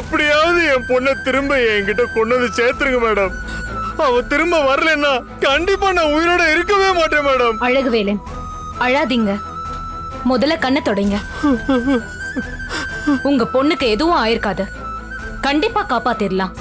எப்படியாவது என் பொண்ணை திரும்ப என்கிட்ட கொண்டு வந்து சேர்த்துருங்க மேடம். அவ திரும்ப வரலன்னா கண்டிப்பா நான் உயிரோட இருக்கவே மாட்டேன் மேடம். அழகுவேலன் அழாதீங்க. முதல்ல கண்ணை தொடங்க. உங்க பொண்ணுக்கு எதுவும் ஆயிருக்காது. கண்டிப்பா காப்பாத்திடலாம்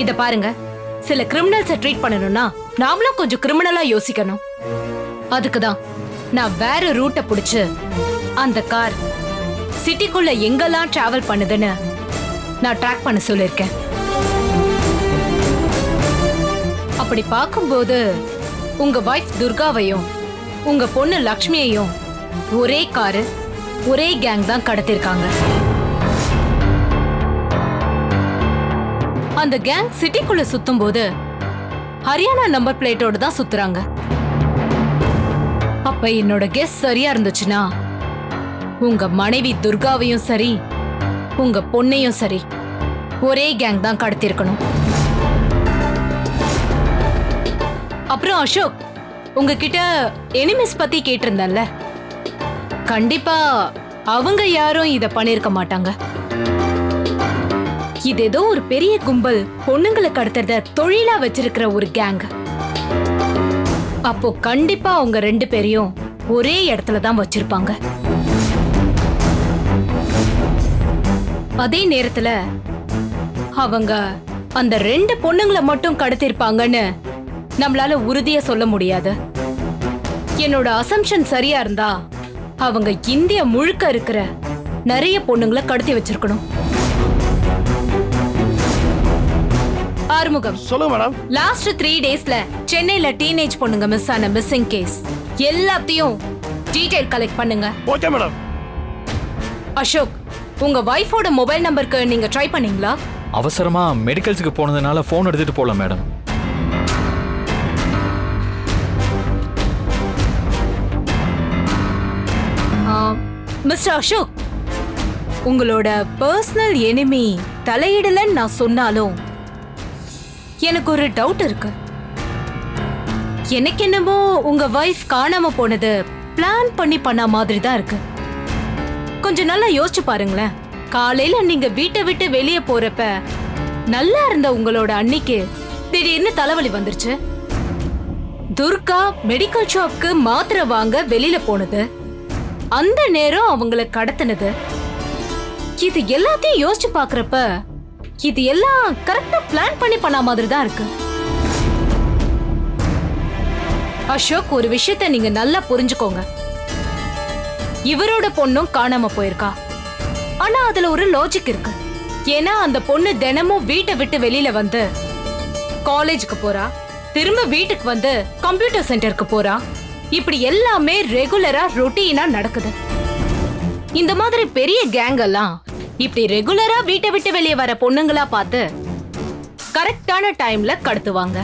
இத பாருங்க. சில கிரிமினல்ஸை ட்ரீட் பண்ணணும்னா நாமளும் கொஞ்சம் கிரிமினலா யோசிக்கணும். அதுக்கு தான் நான் வேற ரூட்டை பிடிச்சு அந்த கார் சிட்டிக்குள்ள எங்கெல்லாம் டிராவல் பண்ணுதுன்னு நான் ட்ராக் பண்ண சொல்லியிருக்கேன். அப்படி பார்க்கும்போது உங்க வைஃப் துர்காவையும் உங்க பொண்ணு லக்ஷ்மியையும் ஒரே காரு ஒரே கேங் தான் கடத்திருக்காங்க அந்த கேங் சிட்டிக்குள்ள சுத்தும்போது ஹரியானா நம்பர் பிளேட்டோட தான் சுத்துறாங்க. அப்ப என்னோட கெஸ் சரியா இருந்துச்சுன்னா உங்க மனைவி துர்காவையும் சரி உங்க பொண்ணையும் சரி ஒரே கேங் தான் கடத்திருக்கணும் அப்புறம் அசோக் உங்ககிட்ட எனிமிஸ் பத்தி கேட்டிருந்தேன்ல. கண்டிப்பா அவங்க யாரும் இத பண்ணிருக்க மாட்டாங்க. இது ஏதோ ஒரு பெரிய கும்பல். பொண்ணுங்களை கடத்துறத தொழிலா வச்சிருக்கிற ஒரு கேங் அப்போ கண்டிப்பா அவங்க ரெண்டு பேரையும் ஒரே இடத்துல தான் வச்சிருப்பாங்க. அதே நேரத்துல அவங்க அந்த ரெண்டு பொண்ணுங்களை மட்டும் கடத்திருப்பாங்கன்னு நம்மளால உறுதியா சொல்ல முடியாது. என்னோட அசம்ஷன் சரியா இருந்தா அவங்க இந்தியா முழுக்க இருக்கிற நிறைய பொண்ணுங்களை கடத்தி வச்சிருக்கணும். ஆறுமுகம். சொல்லுங்க மேடம். லாஸ்ட் த்ரீ டேஸ்ல சென்னையில டீனேஜ் பொண்ணுங்க மிஸ் ஆன மிஸ்ஸிங் கேஸ் எல்லாத்தையும் டீடைல் கலெக்ட் பண்ணுங்க. ஓகே மேடம் அசோக் உங்க வைஃபோட மொபைல் நம்பருக்கு நீங்க ட்ரை பண்ணீங்களா? அவசரமா மெடிக்கல்ஸுக்கு போனதுனால ஃபோன் எடுத்துட்டு போல மேடம் மிஸ்டர் அசோக் உங்களோட பர்சனல் எனிமி தலையிடலன்னு நான் சொன்னாலும் எனக்கு ஒரு டவுட் இருக்கு. எனக்கு என்னமோ உங்க வைஃப் காணாம போனது பிளான் பண்ணி பண்ண மாதிரி தான் இருக்கு. கொஞ்சம் நல்லா யோசிச்சு பாருங்களேன். காலையில நீங்க வீட்டை விட்டு வெளியே போறப்ப நல்லா இருந்த உங்களோட அன்னிக்கு திடீர்னு தலைவலி வந்துருச்சு. துர்கா மெடிக்கல் ஷாப்க்கு மாத்திரை வாங்க வெளியில போனது. அந்த நேரம் அவங்கள கடத்தினது. இது எல்லாத்தையும் யோசிச்சு பாக்குறப்ப இது எல்லாம் கரெக்டா பிளான் பண்ணி பண்ண மாதிரி தான் இருக்கு. அசோக் ஒரு விஷயத்த நீங்க நல்லா புரிஞ்சுக்கோங்க. இவரோட பொண்ணும் காணாம போயிருக்கா. ஆனா அதுல ஒரு லாஜிக் இருக்கு. ஏன்னா அந்த பொண்ணு தினமும் வீட்டை விட்டு வெளியில வந்து காலேஜுக்கு போறா. திரும்ப வீட்டுக்கு வந்து கம்ப்யூட்டர் சென்டருக்கு போறா. இப்படி எல்லாமே ரெகுலரா ரொட்டீனா நடக்குது. இந்த மாதிரி பெரிய கேங் எல்லாம் இப்படி ரெகுலரா வீட்டை விட்டு வெளியே வர பொண்ணுங்களா பார்த்து கரெக்டான டைம்ல கடத்துவாங்க.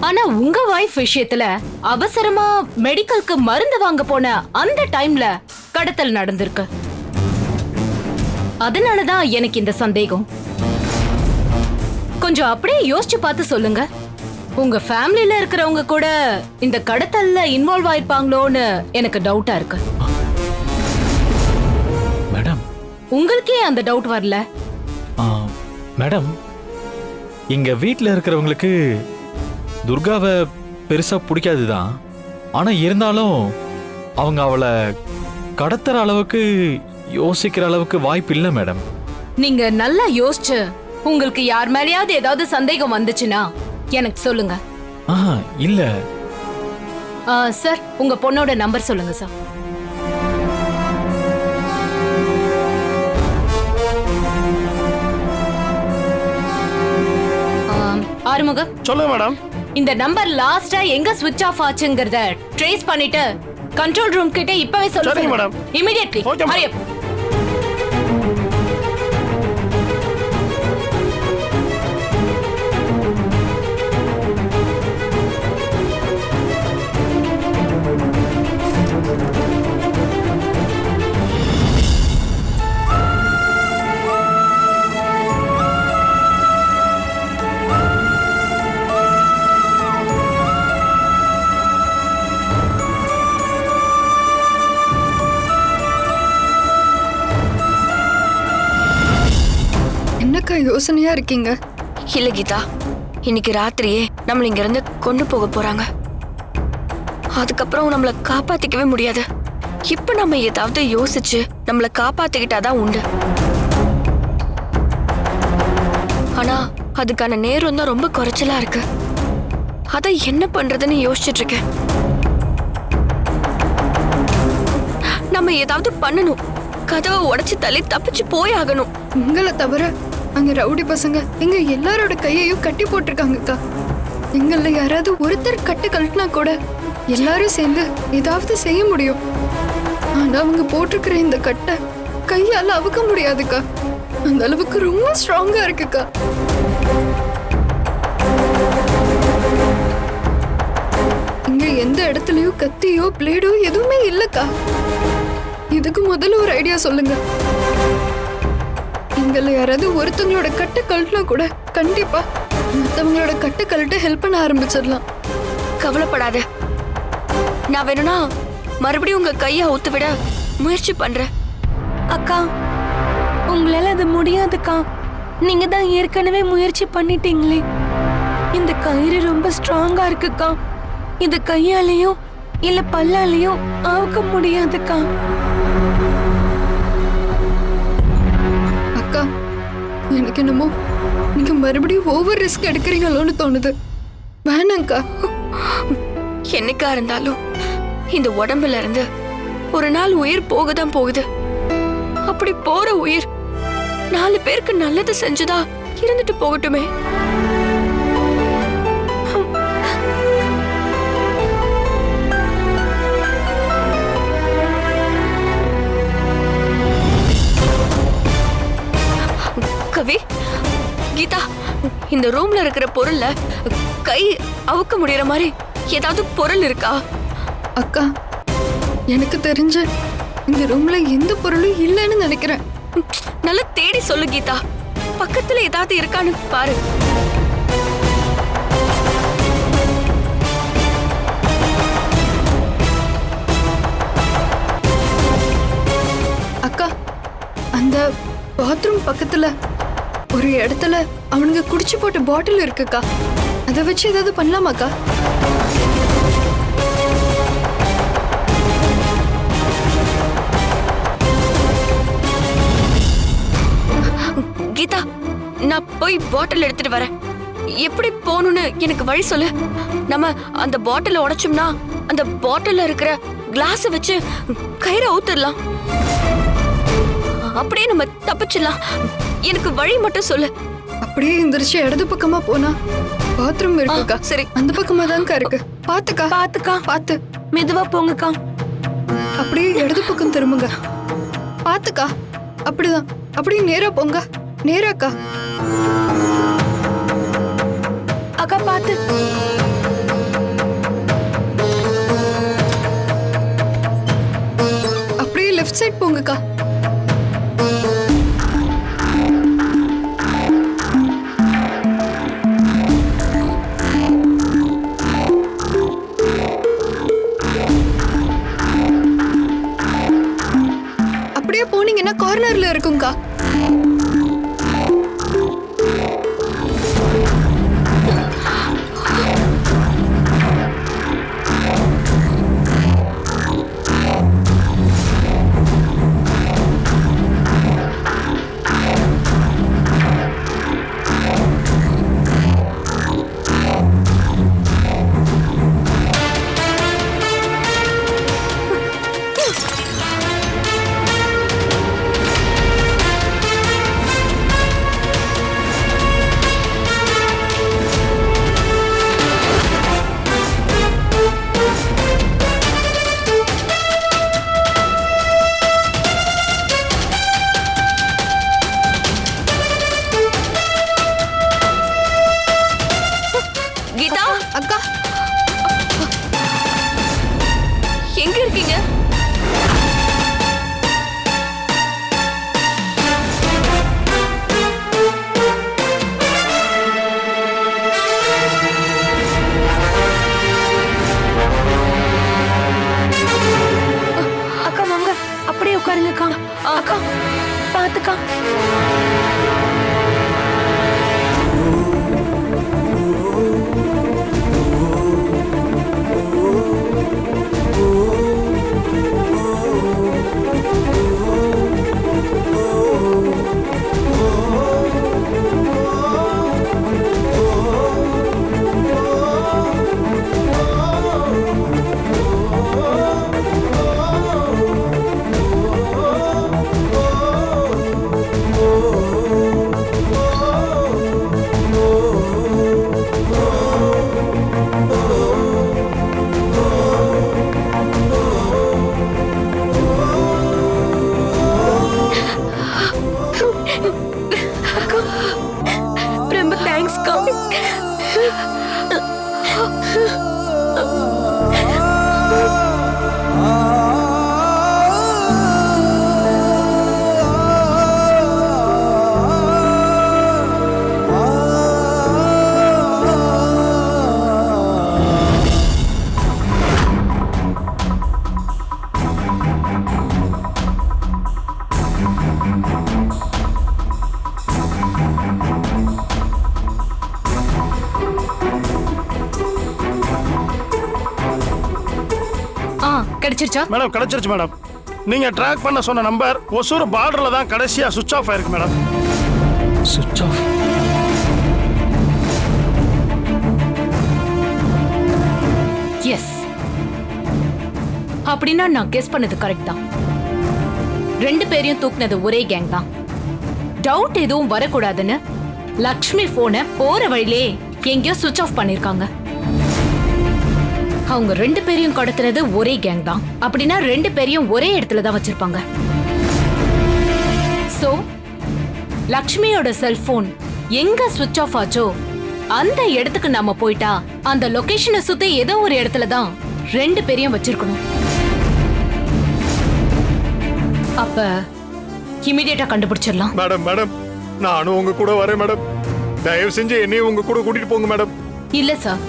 ஆனா உங்க வைஃப் விஷயத்துல அவசரமா மெடிக்கலுக்கு மருந்து வாங்க போன அந்த டைம்ல கடத்தல் நடந்திருக்கு. அதனாலதான் எனக்கு இந்த சந்தேகம். கொஞ்சம் அப்படியே யோசிச்சு பார்த்து சொல்லுங்க. உங்க ஃபேமிலில இருக்கிறவங்க கூட இந்த கடத்தல்ல இன்வால்வ் ஆயிருப்பாங்களோன்னு எனக்கு டவுட்டா இருக்கு. உங்களுக்கே அந்த டவுட் வரல? ஆ, மேடம் இங்க வீட்டில் இருக்கிறவங்களுக்கு துர்காவை பெருசா பிடிக்காது தான் ஆனா இருந்தாலும் அவங்க அவளை கடத்துற அளவுக்கு யோசிக்கிற அளவுக்கு வாய்ப்பு இல்லை மேடம் நீங்க நல்லா யோசிச்சு உங்களுக்கு யார் மேலயாவது ஏதாவது சந்தேகம் வந்துச்சுன்னா எனக்கு சொல்லுங்க. ஆ இல்ல. ஆ, சார் உங்க பொண்ணோட நம்பர் சொல்லுங்க சார் ஆறுமுகம் சொல்லுங்க மேடம். இந்த நம்பர் லாஸ்டா எங்க ஸ்விட்ச் ஆஃப் ஆச்சுங்கறத ட்ரேஸ் பண்ணிட்டு கண்ட்ரோல் ரூம் கிட்ட இப்பவே சொல்லுங்க madam. Immediately Okay, madam. Hurry up யோசனையா இருக்கீங்க. இல்ல கீதா. இன்னைக்கு ராத்திரியே நம்மள இங்க இருந்து கொண்டு போக போறாங்க. அதுக்கப்புறம் நம்மள காப்பாத்திக்கவே முடியாது. இப்ப நம்ம ஏதாவது யோசிச்சு நம்மள காப்பாத்திக்கிட்டாதான் உண்டு. ஆனா அதுக்கான நேரம் தான் ரொம்ப குறைச்சலா இருக்கு. அத என்ன பண்றதுன்னு யோசிச்சுட்டு இருக்கேன். நம்ம ஏதாவது பண்ணணும். கதவை உடைச்சு தள்ளி தப்பிச்சு போய் ஆகணும் உங்களை தவிர அங்க ரவுடி பசங்க எங்க எல்லாரோட கையையும் கட்டி போட்டிருக்காங்கக்கா எங்கள்ல யாராவது ஒருத்தர் கட்டு கழட்டினா கூட எல்லாரும் சேர்ந்து ஏதாவது செய்ய முடியும். ஆனா அவங்க போட்டிருக்கிற இந்த கட்டை கையால அவுக்க முடியாதுக்கா அந்த அளவுக்கு ரொம்ப ஸ்ட்ராங்கா இருக்குக்கா இங்க எந்த இடத்துலயும் கத்தியோ பிளேடோ எதுவுமே இல்லக்கா. இதுக்கு முதல்ல ஒரு ஐடியா சொல்லுங்க. எங்கள யாராவது ஒருத்தவங்களோட கட்டை கழட்டினா கூட கண்டிப்பா மற்றவங்களோட கட்டை கழட்ட ஹெல்ப் பண்ண ஆரம்பிச்சிடலாம். கவலைப்படாத. நான் வேணும்னா மறுபடியும் உங்க கையை அவுத்து விட முயற்சி பண்றேன். அக்கா உங்களால அது முடியாதுக்கா நீங்க தான் ஏற்கனவே முயற்சி பண்ணிட்டீங்களே. இந்த கயிறு ரொம்ப ஸ்ட்ராங்கா இருக்குக்கா இந்த கையாலையும் இல்ல பல்லாலையும் ஆவுக்க முடியாதுக்கா எனக்கு என்னமோ நீங்க மறுபடியும் ஓவர் ரிஸ்க் எடுக்கிறீங்களோன்னு தோணுது. வேணாங்க்கா என்னைக்கா இருந்தாலும் இந்த உடம்புல இருந்து ஒரு நாள் உயிர் போக தான் போகுது. அப்படி போற உயிர் நாலு பேருக்கு நல்லது செஞ்சுதா இருந்துட்டு போகட்டுமே. இந்த ரூம்ல இருக்கிற பொருள்ல கை அவுக்க முடியற மாதிரி ஏதாவது பொருள் இருக்கா? அக்கா எனக்கு தெரிஞ்ச இந்த ரூம்ல எந்த பொருளும் இல்லைன்னு நினைக்கிறேன். நல்லா தேடி சொல்லு கீதா. பக்கத்துல ஏதாவது இருக்கான்னு பாரு. அக்கா அந்த பாத்ரூம் பக்கத்துல ஒரு இடத்துல அவனுங்க குடிச்சு போட்ட பாட்டில் இருக்குக்கா. அதை வச்சு ஏதாவது பண்ணலாமாக்கா? கீதா நான் போய் பாட்டில் எடுத்துட்டு வரேன். எப்படி போகணும்னு எனக்கு வழி சொல்லு. நம்ம அந்த பாட்டில உடைச்சோம்னா அந்த பாட்டில்ல இருக்கிற கிளாஸ் வச்சு கயிறை ஊத்திடலாம் அப்படியே நம்ம தப்பிச்சிடலாம். எனக்கு வழி மட்டும் சொல்லு. அப்படியே எந்திரிச்சு இடது பக்கமா போனா பாத்ரூம் இருக்குக்கா சரி. அந்த பக்கமா தான்க்கா இருக்கு. பாத்துக்கா. பாத்துக்கா. பாத்து. மெதுவா போங்கக்கா. அப்படியே இடது பக்கம் திரும்புங்க. பாத்துக்கா. அப்படிதான். அப்படியே நேரா போங்க. நேராக்கா அக்கா. பாத்து. அப்படியே லெஃப்ட் சைட் போங்கக்கா. 公公。உட்காருங்கக்கா அக்கா பாத்துக்கா கிடைச்சிருச்சா? மேடம் கிடைச்சிருச்சு மேடம். நீங்க ட்ராக் பண்ண சொன்ன நம்பர் ஒசூர் பார்டர்ல தான் கடைசியா சுவிட்ச் ஆஃப் ஆயிருக்கு மேடம். சுவிட்ச் ஆஃப் எஸ் அப்படின்னா நான் கெஸ் பண்ணது கரெக்ட் தான். ரெண்டு பேரையும் தூக்குனது ஒரே கேங் தான். டவுட் எதுவும் வரக்கூடாதுன்னு லக்ஷ்மி போனை போற வழியிலே எங்கேயோ சுவிட்ச் ஆஃப் பண்ணிருக்காங்க. அவங்க ரெண்டு பேரையும் கடத்துனது ஒரே கேங் தான். அப்படின்னா ரெண்டு பேரையும் ஒரே இடத்துல தான் வச்சிருப்பாங்க. சோ லக்ஷ்மியோட செல்போன் எங்க சுவிட்ச் ஆஃப் ஆச்சோ அந்த இடத்துக்கு நாம போயிட்டா அந்த லொகேஷனை சுத்தி ஏதோ ஒரு இடத்துல தான் ரெண்டு பேரையும் வச்சிருக்கணும். அப்ப இமிடியேட்டா கண்டுபிடிச்சிடலாம். மேடம் மேடம் நானும் உங்க கூட வரேன் மேடம். தயவு செஞ்சு என்னையும் உங்க கூட கூட்டிட்டு போங்க மேடம். இல்ல சார்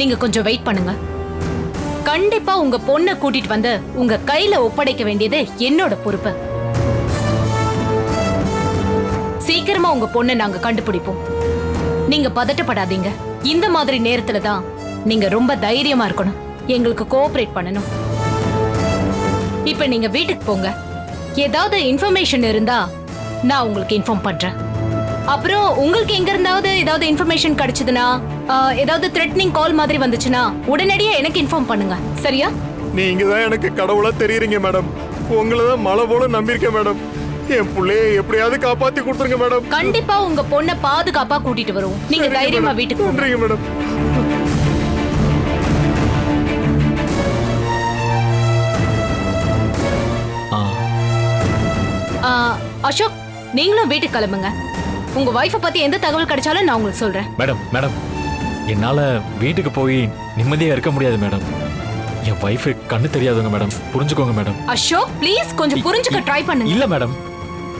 நீங்க கொஞ்சம் வெயிட் பண்ணுங்க. கண்டிப்பா உங்க பொண்ணை கூட்டிட்டு வந்து உங்க கையில ஒப்படைக்க வேண்டியது என்னோட பொறுப்பு. சீக்கிரமா உங்க பொண்ணை நாங்க கண்டுபிடிப்போம். நீங்க பதட்டப்படாதீங்க. இந்த மாதிரி நேரத்துல தான் நீங்க ரொம்ப தைரியமா இருக்கணும். எங்களுக்கு கோஆபரேட் பண்ணணும். இப்ப நீங்க வீட்டுக்கு போங்க. ஏதாவது இன்ஃபர்மேஷன் இருந்தா நான் உங்களுக்கு இன்ஃபார்ம் பண்றேன். அப்புறம் உங்களுக்கு எங்க இருந்தாவது ஏதாவது இன்ஃபர்மேஷன் கிடைச்சதுன்னா ஏதாவது த்ரெட்னிங் கால் மாதிரி வந்துச்சுன்னா உடனடியா எனக்கு இன்ஃபார்ம் பண்ணுங்க. சரியா? நீங்க தான் எனக்கு கடவுளா தெரியுறீங்க மேடம் உங்களை தான் மலை போல நம்பியிருக்கேன் மேடம் என் பிள்ளைய எப்படியாவது காப்பாத்தி கொடுத்துருங்க மேடம் கண்டிப்பா உங்க பொண்ணை பாதுகாப்பா கூட்டிட்டு வருவோம். நீங்க தைரியமா. வீட்டுக்கு. நன்றிங்க மேடம் ஆ. ஆ, அசோக் நீங்களும் வீட்டுக்கு கிளம்புங்க. உங்க ஒய்ஃபை பத்தி எந்த தகவல் கிடைச்சாலும் நான் உங்களுக்கு சொல்றேன். மேடம் மேடம் என்னால வீட்டுக்கு போய் நிம்மதியா இருக்க முடியாது மேடம் என் ஒய்ஃபு கண்ணு தெரியாதுங்க மேடம் புரிஞ்சுக்கோங்க மேடம் அசோக் ப்ளீஸ் கொஞ்சம் புரிஞ்சுக்க ட்ரை பண்ணுங்க. இல்ல மேடம்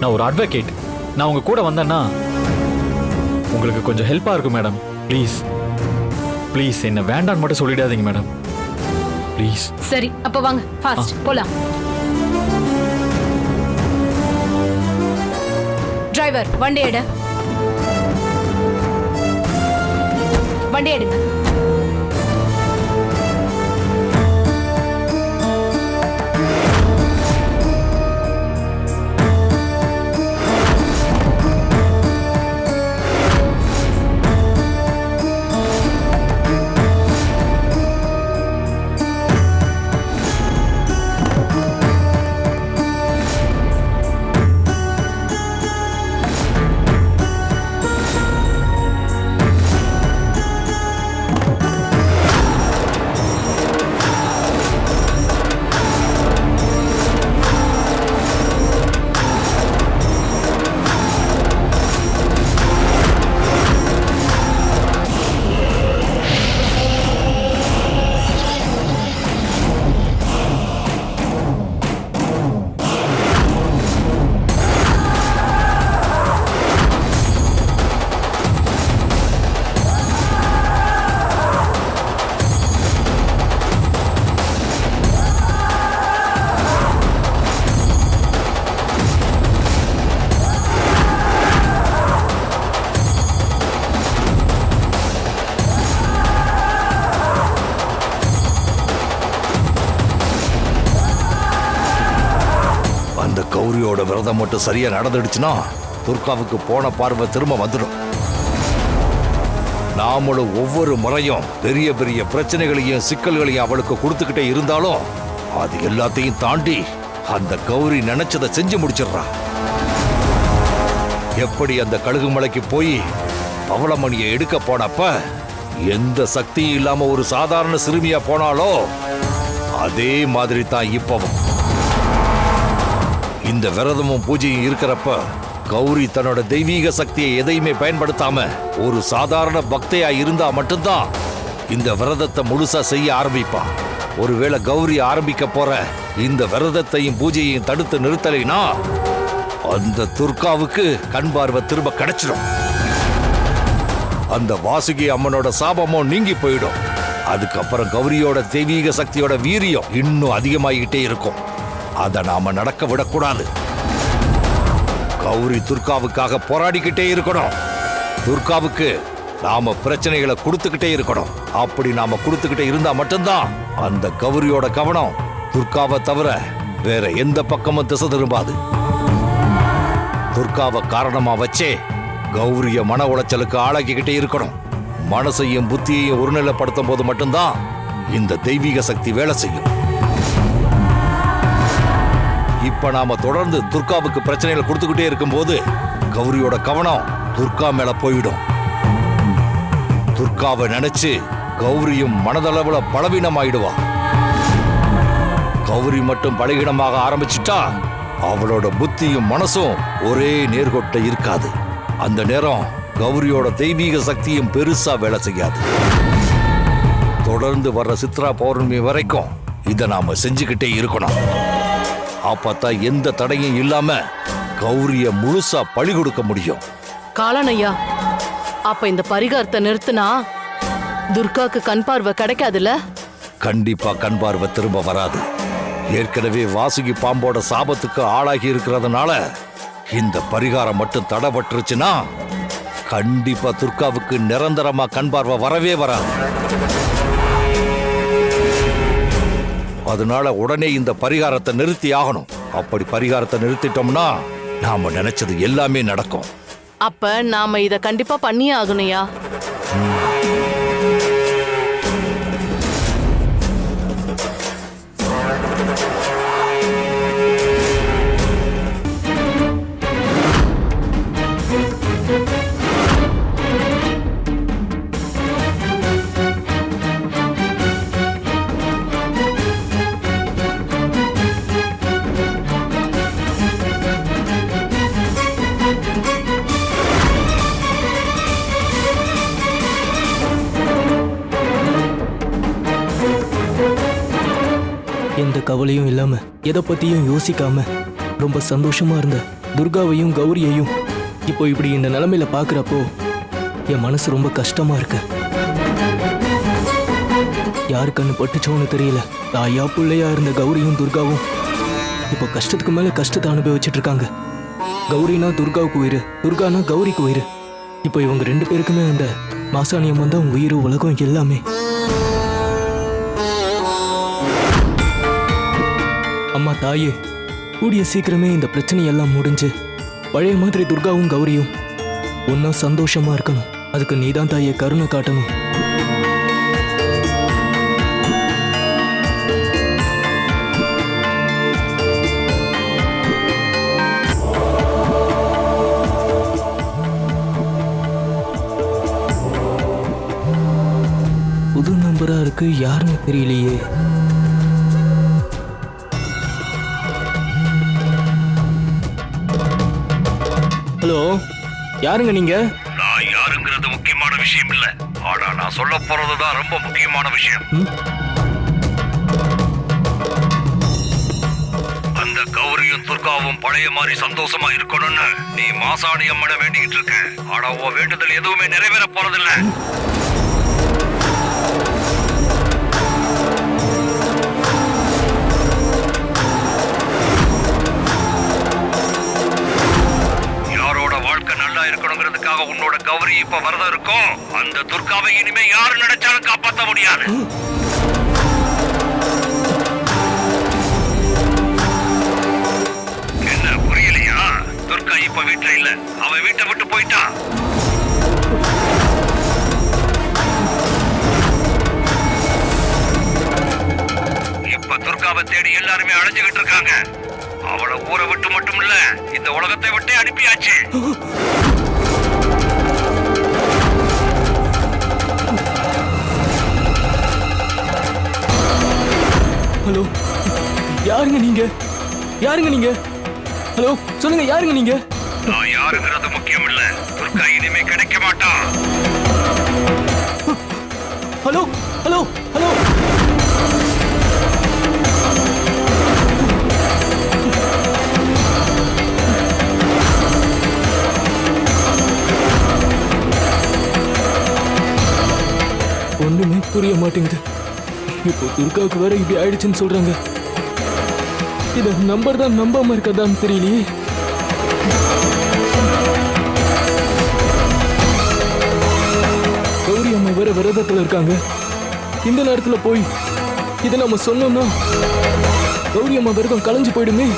நான் ஒரு அட்வொகேட் நான் உங்க கூட வந்தேன்னா உங்களுக்கு கொஞ்சம் ஹெல்ப்பா இருக்கும் மேடம் ப்ளீஸ் ப்ளீஸ் என்ன வேண்டான்னு மட்டும் சொல்லிடாதீங்க மேடம் ப்ளீஸ் சரி அப்ப வாங்க. ஃபாஸ்ட் போலாம். டிரைவர் வண்டி எடு. வண்டி எடுங்க மட்டும் சரியா நடந்துடுச்சுன்னா துர்காவுக்கு போன பார்வை திரும்ப வந்துடும். நாமளும் ஒவ்வொரு முறையும் பெரிய பெரிய பிரச்சனைகளையும் சிக்கல்களையும் அவளுக்கு கொடுத்துக்கிட்டே இருந்தாலும் அது எல்லாத்தையும் தாண்டி அந்த கௌரி நினைச்சதை செஞ்சு முடிச்சிடுறா. எப்படி அந்த கழுகு மலைக்கு போய் பவளமணியை எடுக்க போனப்ப எந்த சக்தியும் இல்லாம ஒரு சாதாரண சிறுமியா போனாலோ அதே மாதிரி தான் இப்பவும். இந்த விரதமும் பூஜையும் இருக்கிறப்ப கௌரி தன்னோட தெய்வீக சக்தியை எதையுமே பயன்படுத்தாம ஒரு சாதாரண பக்தையா இருந்தா மட்டும்தான் இந்த விரதத்தை முழுசா செய்ய ஆரம்பிப்பா. ஒருவேளை கௌரி ஆரம்பிக்க போற இந்த விரதத்தையும் பூஜையையும் தடுத்து நிறுத்தலைனா அந்த துர்காவுக்கு கண் பார்வை திரும்ப கிடைச்சிடும். அந்த வாசுகி அம்மனோட சாபமும் நீங்கி போயிடும். அதுக்கப்புறம் கௌரியோட தெய்வீக சக்தியோட வீரியம் இன்னும் அதிகமாகிக்கிட்டே இருக்கும். அதை நாம நடக்க விடக்கூடாது. கௌரி துர்காவுக்காக போராடிக்கிட்டே இருக்கணும். துர்காவுக்கு நாம பிரச்சனைகளை கொடுத்துக்கிட்டே இருக்கணும். அப்படி நாம கொடுத்துக்கிட்டே இருந்தா மட்டும்தான் அந்த கௌரியோட கவனம் துர்காவை தவிர வேற எந்த பக்கமும் திசை திரும்பாது. துர்காவை காரணமா வச்சே கௌரிய மன உளைச்சலுக்கு ஆளாக்கிக்கிட்டே இருக்கணும். மனசையும் புத்தியையும் ஒருநிலைப்படுத்தும் போது மட்டும்தான் இந்த தெய்வீக சக்தி வேலை செய்யும். இப்ப நாம தொடர்ந்து துர்காவுக்கு பிரச்சனைகளை கொடுத்துக்கிட்டே இருக்கும்போது கௌரியோட கவனம் துர்கா மேல போயிடும் துர்காவை நினைச்சு கௌரியும் மனதளவுல பலவீனமாயிடுவா. கௌரி மட்டும் பலகீனமாக ஆரம்பிச்சிட்டா அவளோட புத்தியும் மனசும் ஒரே நேர்கொட்ட இருக்காது. அந்த நேரம் கௌரியோட தெய்வீக சக்தியும் பெருசா வேலை செய்யாது. தொடர்ந்து வர்ற சித்ரா பௌர்ணமி வரைக்கும் இதை நாம செஞ்சுக்கிட்டே இருக்கணும். அப்பத்தான் எந்த தடையும் இல்லாம கௌரிய முழுசா பழி கொடுக்க முடியும். காலனையா அப்ப இந்த பரிகாரத்தை நிறுத்தினா துர்காக்கு கண் பார்வை கிடைக்காதுல்ல? கண்டிப்பா கண் பார்வை திரும்ப வராது. ஏற்கனவே வாசுகி பாம்போட சாபத்துக்கு ஆளாகி இருக்கிறதுனால இந்த பரிகாரம் மட்டும் தடைபட்டுருச்சுன்னா கண்டிப்பா துர்காவுக்கு நிரந்தரமா கண் பார்வை வரவே வராது. அதனால உடனே இந்த பரிகாரத்தை நிறுத்தி ஆகணும். அப்படி பரிகாரத்தை நிறுத்திட்டோம்னா நாம நினைச்சது எல்லாமே நடக்கும். அப்ப நாம இத கண்டிப்பா பண்ணியே ஆகணும்யா கவலையும் இல்லாம எதை பத்தியும் யோசிக்காம ரொம்ப சந்தோஷமா இருந்த துர்காவையும் கௌரியையும் இப்போ இப்படி இந்த நிலைமையில பாக்குறப்போ என் மனசு ரொம்ப கஷ்டமா இருக்கு. யாரு கண்ணு பட்டுச்சோன்னு தெரியல. தாயா பிள்ளையா இருந்த கௌரியும் துர்காவும் இப்போ கஷ்டத்துக்கு மேல கஷ்டத்தை அனுபவிச்சுட்டு இருக்காங்க. கௌரினா துர்காவுக்கு உயிர் துர்கானா கௌரிக்கு உயிர். இப்போ இவங்க ரெண்டு பேருக்குமே அந்த மாசாணியம் வந்தா உயிர் உலகம் எல்லாமே. அம்மா தாயே கூடிய சீக்கிரமே இந்த பிரச்சனையெல்லாம் முடிஞ்சு பழைய மாதிரி துர்காவும் கௌரியும் ஒன்னா சந்தோஷமா இருக்கணும். அதுக்கு நீதான் தாயே கருணை காட்டணும். புது நம்பரா இருக்கு யாருன்னு தெரியலையே. ஹலோ யாருங்க நீங்க? நான் யாருங்கிறது முக்கியமான விஷயம் இல்ல. ஆனா நான் சொல்ல போறதுதான் ரொம்ப முக்கியமான விஷயம்? அந்த கௌரியும் துர்காவும் பழைய மாதிரி சந்தோஷமா இருக்கணும்னு நீ மாசாணி அம்மனை வேண்டிக்கிட்டு இருக்க. ஆனா உன் வேண்டுதல் எதுவுமே நிறைவேற போறதில்ல. இருக்கணுங்கிறதுக்காக உன்னோட கௌரி இப்ப வரதா இருக்கும்? அந்த துர்காவை இனிமே யாரு நினைச்சாலும் காப்பாத்த முடியாது. என்ன புரியலையா? துர்கா இப்ப வீட்டுல இல்ல. அவ வீட்டை விட்டு போயிட்டா? இப்ப துர்காவை தேடி எல்லாருமே அழைஞ்சுகிட்டு இருக்காங்க. அவளை ஊரை விட்டு மட்டும் இல்ல இந்த உலகத்தை விட்டே அனுப்பியாச்சு. ஹலோ. யாருங்க நீங்க? யாருங்க நீங்க? ஹலோ சொல்லுங்க யாருங்க நீங்க? நான் யாருங்கிறது முக்கியம் இல்ல துர்கா இனிமே கிடைக்க மாட்டான் ஹலோ ஹலோ ஹலோ. ஒண்ணுமே புரிய மாட்டேங்குது. இப்போ துர்காவுக்கு வேற இப்படி ஆயிடுச்சுன்னு சொல்றாங்க. இத நம்பர் தான் நம்பாம இருக்கதான்னு தெரியலையே. கௌரி அம்மா வேற விரதத்துல இருக்காங்க. இந்த நேரத்துல போய் இதை நம்ம சொன்னோம்னா கௌரி அம்மா விரதம் கலைஞ்சு போயிடுமே.